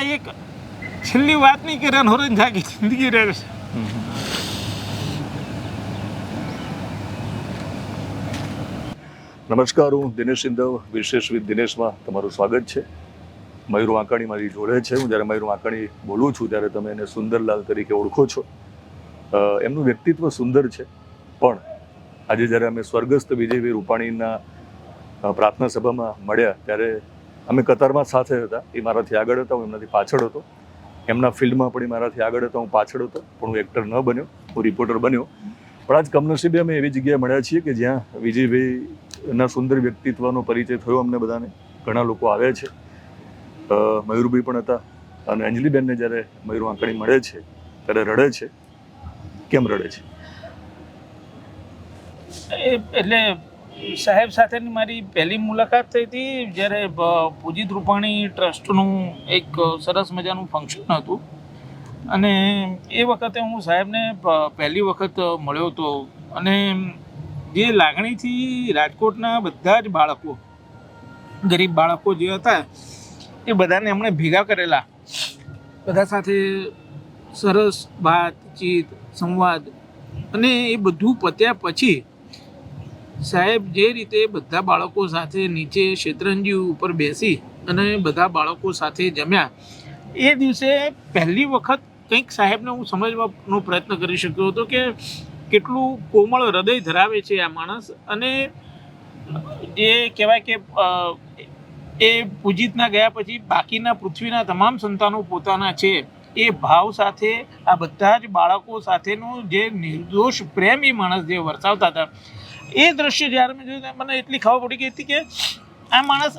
આ એક છેલ્લી વાત નહીં કે રનહોરન જાગી જિંદગી રહે છે. નમસ્કાર, હું દિનેશ સિંધવ, વિશેષ વિથ દિનેશમાં તમારું સ્વાગત છે. મયુર વાંકાણી મારી જોડે છે. હું જ્યારે મયુર વાંકાણી બોલું છું, ત્યારે તમે એને સુંદરલાલ તરીકે ઓળખો છો. એમનું વ્યક્તિત્વ સુંદર છે. પણ આજે જ્યારે અમે સ્વર્ગસ્થ વિજયભાઈ રૂપાણીના પ્રાર્થના સભામાં મળ્યા, ત્યારે અમે કતારમાં સાથે હતા. એ મારાથી આગળ હતા, હું એમનાથી પાછળ હતો. એમના ફિલ્ડમાં પણ એ મારાથી આગળ હતા, હું પાછળ હતો. પણ હું એક્ટર ન બન્યો, હું રિપોર્ટર બન્યો. પણ આજ કમનસીબે અમે એવી જગ્યાએ મળ્યા છીએ કે જ્યાં વિજયભાઈના સુંદર વ્યક્તિત્વનો પરિચય થયો અમને બધાને. ઘણા લોકો આવ્યા છે. મયુરભાઈ પણ હતા અને અંજલિબેનને જ્યારે મયુર વાંકણી મળે છે, ત્યારે રડે છે. કેમ રડે છે? એટલે સાહેબ સાથેની મારી પહેલી મુલાકાત થઈ હતી, જ્યારે પૂજિત રૂપાણી ટ્રસ્ટનું એક સરસ મજાનું ફંક્શન હતું. અને એ વખતે હું સાહેબને પહેલી વખત મળ્યો હતો. અને જે લાગણીથી રાજકોટના બધા જ બાળકો, ગરીબ બાળકો જે હતા, એ બધાને એમણે ભેગા કરેલા. બધા સાથે સરસ વાતચીત, સંવાદ, અને એ બધું પત્યા પછી સાહેબ, જે રીતે બધા બાળકો સાથે નીચે શેતરંજી ઉપર બેસી અને બધા બાળકો સાથે જમ્યા, એ દિવસે પહેલી વખત કંઈક સાહેબને હું સમજવાનો પ્રયત્ન કરી શક્યો હતો કે કેટલું કોમળ હૃદય ધરાવે છે આ માણસ અને જે કહેવાય કે એ પૂજિતના ગયા પછી બાકીના પૃથ્વીના તમામ સંતાનો પોતાના છે. એ ભાવ સાથે આ બધા જ બાળકો સાથેનો જે નિર્દોષ પ્રેમ એ માણસ જે વરસાવતા હતા એ દ્રશ્ય જ્યારે મેં જોયું, મને એટલી ખબર પડી ગઈ હતી કે આ માણસ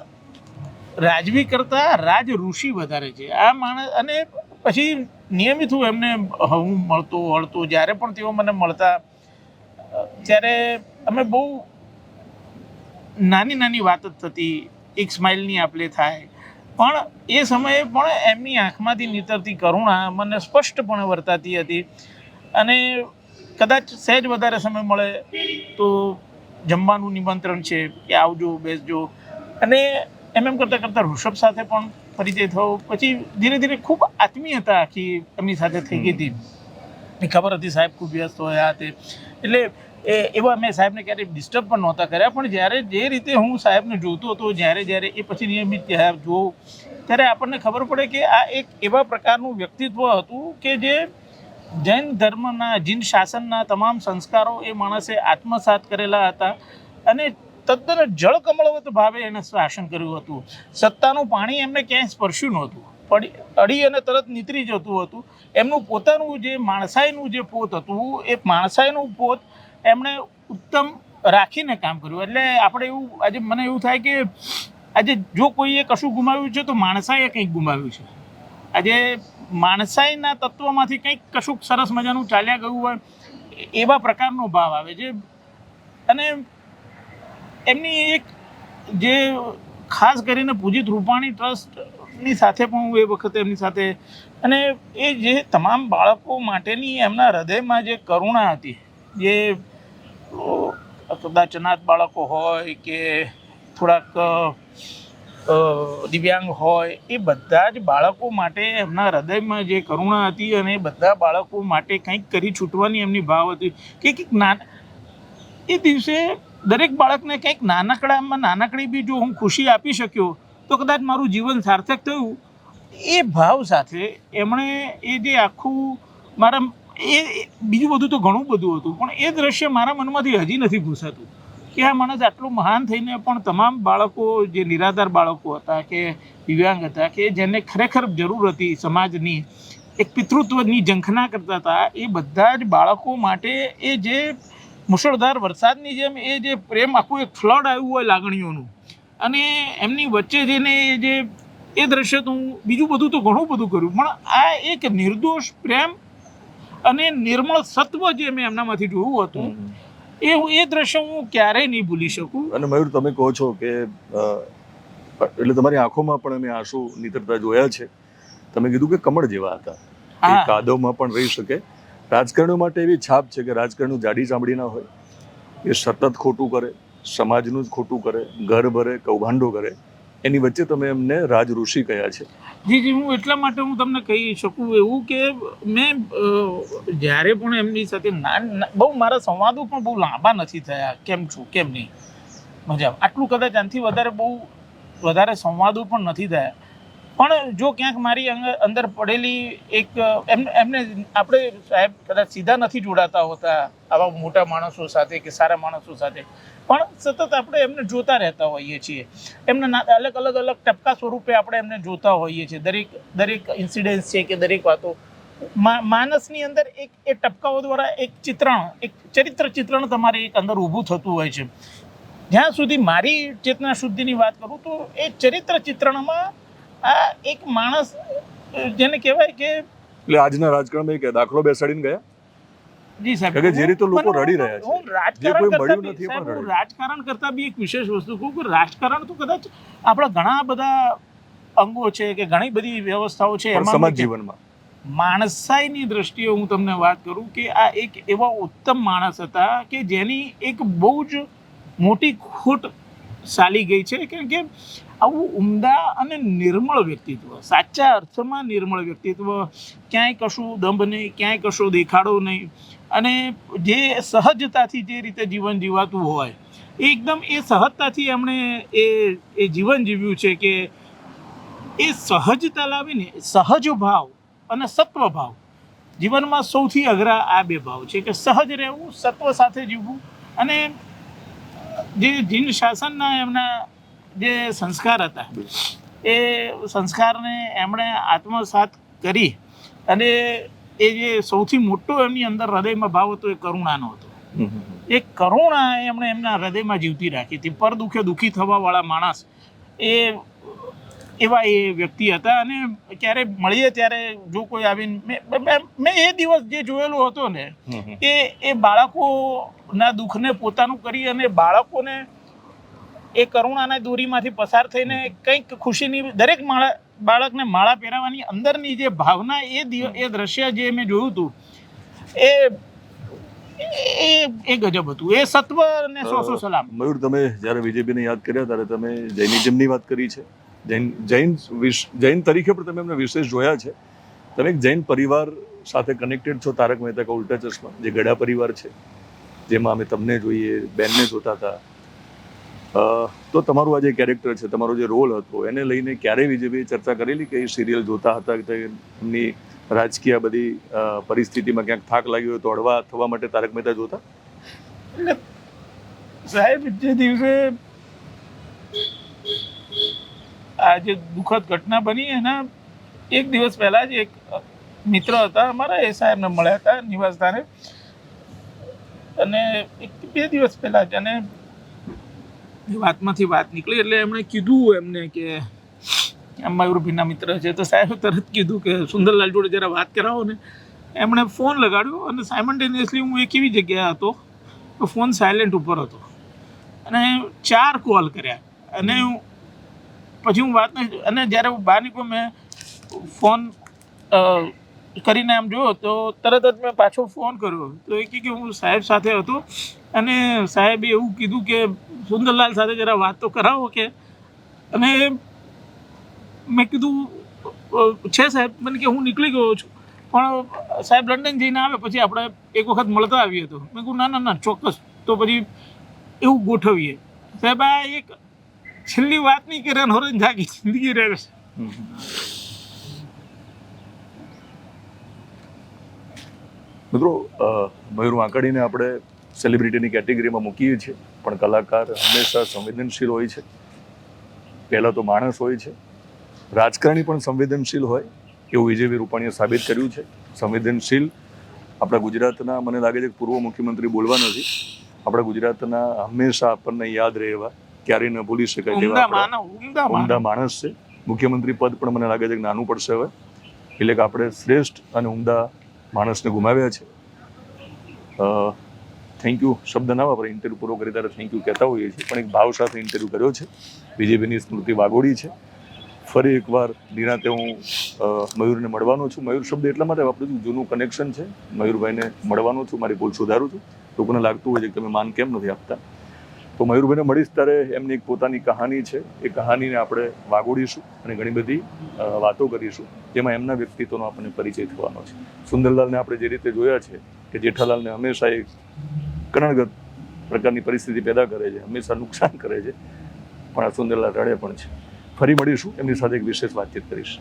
રાજવી કરતા રાજ ઋષિ વધારે છે. આ માણસ અને પછી નિયમિત હું એમને હું મળતો હળતો જ્યારે પણ તેઓ મને મળતા, ત્યારે અમે બહુ નાની નાની વાત જ થતી, એક સ્માઇલની આપલે થાય. પણ એ સમયે પણ એમની આંખમાંથી નીતરતી કરુણા મને સ્પષ્ટપણે વર્તાતી હતી. અને કદાચ સહેજ વધારે સમય મળે તો જમવાનું નિમંત્રણ છે કે આવજો, બેસજો. અને એમ એમ કરતાં કરતાં ઋષભ સાથે પણ પરિચય થયો. પછી ધીરે ધીરે ખૂબ આત્મીયતા આખી એમની સાથે થઈ ગઈ હતી. એ ખબર હતી સાહેબ ખૂબ વ્યસ્ત હોય આ તે. એટલે એ, એવા મેં સાહેબને ક્યારેય ડિસ્ટર્બ પણ નહોતા કર્યા. પણ જ્યારે જે રીતે હું સાહેબને જોતો હતો, જ્યારે જ્યારે એ પછી નિયમિત ત્યાં જોઉં, ત્યારે આપણને ખબર પડે કે આ એક એવા પ્રકારનું વ્યક્તિત્વ હતું કે જે જૈન ધર્મના, જીન શાસનના તમામ સંસ્કારો એ માણસે આત્મસાત કરેલા હતા. અને તદ્દન જળકમળવત ભાવે એને શાસન કર્યું હતું. સત્તાનું પાણી એમને ક્યાંય સ્પર્શ્યું નહોતું. પડી, અડી અને તરત નીતરી જતું હતું. એમનું પોતાનું જે માણસાઈનું જે પોત હતું, એ માણસાઈનું પોત એમણે ઉત્તમ રાખીને કામ કર્યું. એટલે આપણે એવું, આજે મને એવું થાય કે આજે જો કોઈએ કશું ગુમાવ્યું છે તો માણસાએ કંઈક ગુમાવ્યું છે. આજે માણસાઈના તત્વમાંથી કંઈક કશુંક સરસ મજાનું ચાલ્યા ગયું હોય, એવા પ્રકારનો ભાવ આવે છે. અને એમની એક જે ખાસ કરીને પૂજિત રૂપાણી ટ્રસ્ટની સાથે પણ હું એ વખતે એમની સાથે અને એ જે તમામ બાળકો માટેની એમના હૃદયમાં જે કરુણા હતી, જે કદાચ અનાથ બાળકો હોય કે થોડાક દિવ્યાંગ હોય, એ બધા જ બાળકો માટે એમના હૃદયમાં જે કરુણા હતી અને બધા બાળકો માટે કંઈક કરી છૂટવાની એમની ભાવ હતી. કે કંઈક ના એ દિવસે દરેક બાળકને કંઈક નાનકડામાં નાનકડી બી જો હું ખુશી આપી શક્યો, તો કદાચ મારું જીવન સાર્થક થયું. એ ભાવ સાથે એમણે એ જે આખું મારા, એ- બીજું બધું તો ઘણું બધું હતું, પણ એ દ્રશ્ય મારા મનમાંથી હજી નથી ભૂસાતું કે આ માણસ આટલું મહાન થઈને પણ તમામ બાળકો જે નિરાધાર બાળકો હતા કે દિવ્યાંગ હતા કે જેને ખરેખર જરૂર હતી સમાજની, એક પિતૃત્વની ઝંખના કરતા હતા, એ બધા જ બાળકો માટે એ જે મુશળધાર વરસાદની જેમ એ જે પ્રેમ આખું એક ફ્લડ આવ્યું હોય લાગણીઓનું. અને એમની વચ્ચે જઈને જે, એ દ્રશ્ય તો હું બીજું બધું તો ઘણું બધું કર્યું, પણ આ એક નિર્દોષ પ્રેમ અને નિર્મળ સત્વ જે મેં એમનામાંથી જોયું હતું એ એ દ્રશ્ય હું ક્યારેય નહીં ભૂલી શકું. અને મયુર તમે કહો છો કે એટલે તમારી આંખોમાં પણ અમે આંસુ નીતરતા જોયા છે. તમે કીધું કે કમળ જેવા હતા. એ કાદવમાં પણ રહી શકે. રાજકારણીઓ માટે એવી છાપ છે કે રાજકારણીઓ જાડી ચામડી ના હોય. એ સતત ખોટું કરે સમાજનું જ ખોટું કરે ઘર ભરે કૌભાંડો કરે. એની વચ્ચે તમે એમને રાજ ઋષિ કયા છે? જી જી હું એટલા માટે હું તમને કહી શકું એવું કે મેં જ્યારે પણ એમની સાથે બહુ મારા સંવાદો પણ બહુ લાંબા નથી થયા. કેમ છું, કેમ નહીં? મજા આટલું કદાચ આનાથી વધારે બહુ વધારે સંવાદો પણ નથી થયા. પણ જો ક્યાંક મારી અંદર પડેલી એક એમ, એમને આપણે સાહેબ કદાચ સીધા નથી જોડાતા હોતા આવા મોટા માણસો સાથે કે સારા માણસો સાથે. પણ સતત આપણે એમને જોતા રહેતા હોઈએ છીએ. એમના અલગ અલગ અલગ ટપકા સ્વરૂપે આપણે એમને જોતા હોઈએ છીએ. દરેક દરેક ઇન્સિડન્સ છે કે દરેક વાતો. માનસની અંદર એક, એ ટપકાઓ દ્વારા એક ચિત્રણ, એક ચરિત્ર ચિત્રણ તમારે એક અંદર ઊભું થતું હોય છે. જ્યાં સુધી મારી ચેતના શુદ્ધિની વાત કરું તો એ ચરિત્ર ચિત્રણમાં આ એક માણસ, જેને કહેવાય કે એટલે આજના રાજકારણમાં એક દાખલો બેસાડીને ગયા? જી સાહેબ કે જે રીતે લોકો રડી રહ્યા છે. જે રાજકારણ કોઈ મળ્યું નથી પણ હું રાજકારણ કરતા બી એક વિશેષ વસ્તુ કહું કે રાજકારણ તો કદાચ આપણા ઘણા બધા અંગો છે કે ઘણી બધી વ્યવસ્થાઓ છે એમાં સમાજ જીવનમાં. માણસાઈની દ્રષ્ટિએ હું તમને વાત કરું કે આ એક એવા ઉત્તમ માણસ હતા કે જેની એક બહુ જ મોટી ખોટ ચાલી ગઈ છે. કેમ કે આવું ઉમદા અને નિર્મળ વ્યક્તિત્વ સાચા અર્થમાં નિર્મળ વ્યક્તિત્વ ક્યાંય કશું દંભ નહીં ક્યાંય કશો દેખાડો નહીં. અને જે સહજતાથી જે રીતે જીવન જીવાતું હોય, એકદમ એ સહજતાથી એમણે એ એ જીવન જીવ્યું છે કે એ સહજતા લાવીને સહજ ભાવ અને સત્વ ભાવ. જીવનમાં સૌથી અઘરા આ બે ભાવ છે કે સહજ રહેવું, સત્વ સાથે જીવવું અને જે જીન શાસનના એમના જે સંસ્કાર હતા, એ સંસ્કારને એમણે આત્મસાત કરી અને એ જે સૌથી મોટો એમની અંદર હૃદયમાં ભાવ હતો એ કરુણાનો હતો. એ કરુણા એમણે એમના હૃદયમાં જીવતી રાખી હતી પર દુઃખે દુઃખી થવાવાળા માણસ એ એવા એ વ્યક્તિ હતા અને ક્યારે મળીએ ત્યારે જો કોઈ આવીને મેં- એ દિવસ જે જોયેલો હતો ને. એ એ બાળકોના દુઃખને પોતાનું કરી અને બાળકોને એ કરુણાના દોરીમાંથી પસાર થઈને કંઈક ખુશીની દરેક માળા બાળકને માળા પહેરાવવાની અંદરની જે ભાવના એ એ દ્રશ્ય જે મેં જોયું હતું એ એ એ ગજબ હતું. એ સત્વ ને સો સો સલામ. મયુર તમે જ્યારે બીજેપીને યાદ કર્યા ત્યારે તમે જૈનિઝમની વાત કરી છે. જૈન જૈન જૈન તરીકે પણ તમે એમને વિશેષ જોયા છે. તમે એક જૈન પરિવાર સાથે કનેક્ટેડ છો તારક મહેતા કા ઉલ્ટા ચશ્મા જે ગડા પરિવાર છે જેમાં અમે તમને જોઈએ બેનને જોતા હતા. તો તમારું આ જે કેરેક્ટર છે, તમારો જે રોલ હતો, એને લઈને ક્યારે બીજેપીએ ચર્ચા કરેલી કે એ સિરિયલ જોતા હતા કે એમની રાજકીય બધી પરિસ્થિતિમાં ક્યાંક થાક લાગ્યો તો હળવા થવા માટે તારક મહેતા જોતા? સાહેબ, જે દિવસે આ જે દુઃખદ ઘટના બની, એના એક દિવસ પહેલા જ એક મિત્ર હતા અમારા, એ સાહેબને મળ્યા હતા નિવાસ અને એક બે દિવસ પહેલા જ, અને વાતમાંથી વાત નીકળી એટલે એમણે કીધું એમને કે આમ મિત્ર છે, તો સાહેબે તરત કીધું કે, સુંદરલાલ જોડે જરા વાત કરાવો ને. એમણે ફોન લગાડ્યો અને સાયમન્ટેનિયસલી હું એક એવી જગ્યાએ હતો? તો ફોન સાયલેન્ટ ઉપર હતો. અને ચાર કોલ કર્યા. અને પછી હું વાત નહીં અને જ્યારે હું બહાર નીકળ્યો, મેં ફોન કરીને આમ જોયો, તો તરત જ મેં પાછો ફોન કર્યો. તો એ કે હું સાહેબ સાથે હતો. અને સાહેબે એવું કીધું કે સુંદરલાલ સાથે જરા વાત કરાવો કે અને મેં કીધું છે સાહેબ, મને કે હું નીકળી ગયો છું. પણ સાહેબ લંડન જઈને આવે, પછી આપણે એક વખત મળતા આવીએ તો. મેં કહું ના ના ના, ચોક્કસ. તો પછી એવું ગોઠવીએ. સાહેબ, આ એક છેલ્લી વાત નહીં કે રન હોરન જાગી જિંદગી રહે છે. મિત્રો મયુર વાંકડીને આપણે સેલિબ્રિટીની કેટેગરીમાં મૂકીએ છીએ. પણ કલાકાર હંમેશા સંવેદનશીલ હોય છે. પહેલાં તો માણસ હોય છે. રાજકારણી પણ સંવેદનશીલ હોય. એવું વિજયભાઈ રૂપાણીએ સાબિત કર્યું છે. સંવેદનશીલ. આપણા ગુજરાતના મને લાગે છે કે પૂર્વ મુખ્યમંત્રી બોલવા નથી. આપણા ગુજરાતના હંમેશા આપણને યાદ રહે એવા. ક્યારેય ન ભૂલી શકાય તેવા ઉમદા માણસ છે. મુખ્યમંત્રી પદ પણ મને લાગે છે કે નાનું પડશે હવે. એટલે કે આપણે શ્રેષ્ઠ અને ઉમદા માણસને ગુમાવ્યા છે. થેન્ક યુ શબ્દ ના વાપરે ઇન્ટરવ્યુ પૂરો કરી ત્યારે થેન્ક યુ કહેતા હોઈએ છીએ. પણ એક ભાવ સાથે ઇન્ટરવ્યુ કર્યો છે. બીજેપીની સ્મૃતિ વાગોડી છે. ફરી એકવાર નિરાતે હું મયુરને મળવાનો છું. મયુર શબ્દ એટલા માટે વાપરું છું જૂનું કનેક્શન છે. મયુરભાઈને મળવાનો છું, મારી ભૂલ સુધારું છું. લોકોને લાગતું હોય છે કે તમે માન કેમ નથી આપતા. તો મયુરભાઈને મળીશ ત્યારે એમની એક પોતાની કહાની છે. એ કહાનીને આપણે વાગોડીશું અને ઘણી બધી વાતો કરીશું, જેમાં એમના વ્યક્તિત્વનો આપણને પરિચય થવાનો છે. સુંદરલાલને આપણે જે રીતે જોયા છે કે જેઠાલાલને હંમેશા એક કણગત પ્રકારની પરિસ્થિતિ પેદા કરે છે, હંમેશા નુકસાન કરે છે. પણ આ સુંદરલાલ રડે પણ છે. ફરી મળીશું, એમની સાથે એક વિશેષ વાતચીત કરીશ.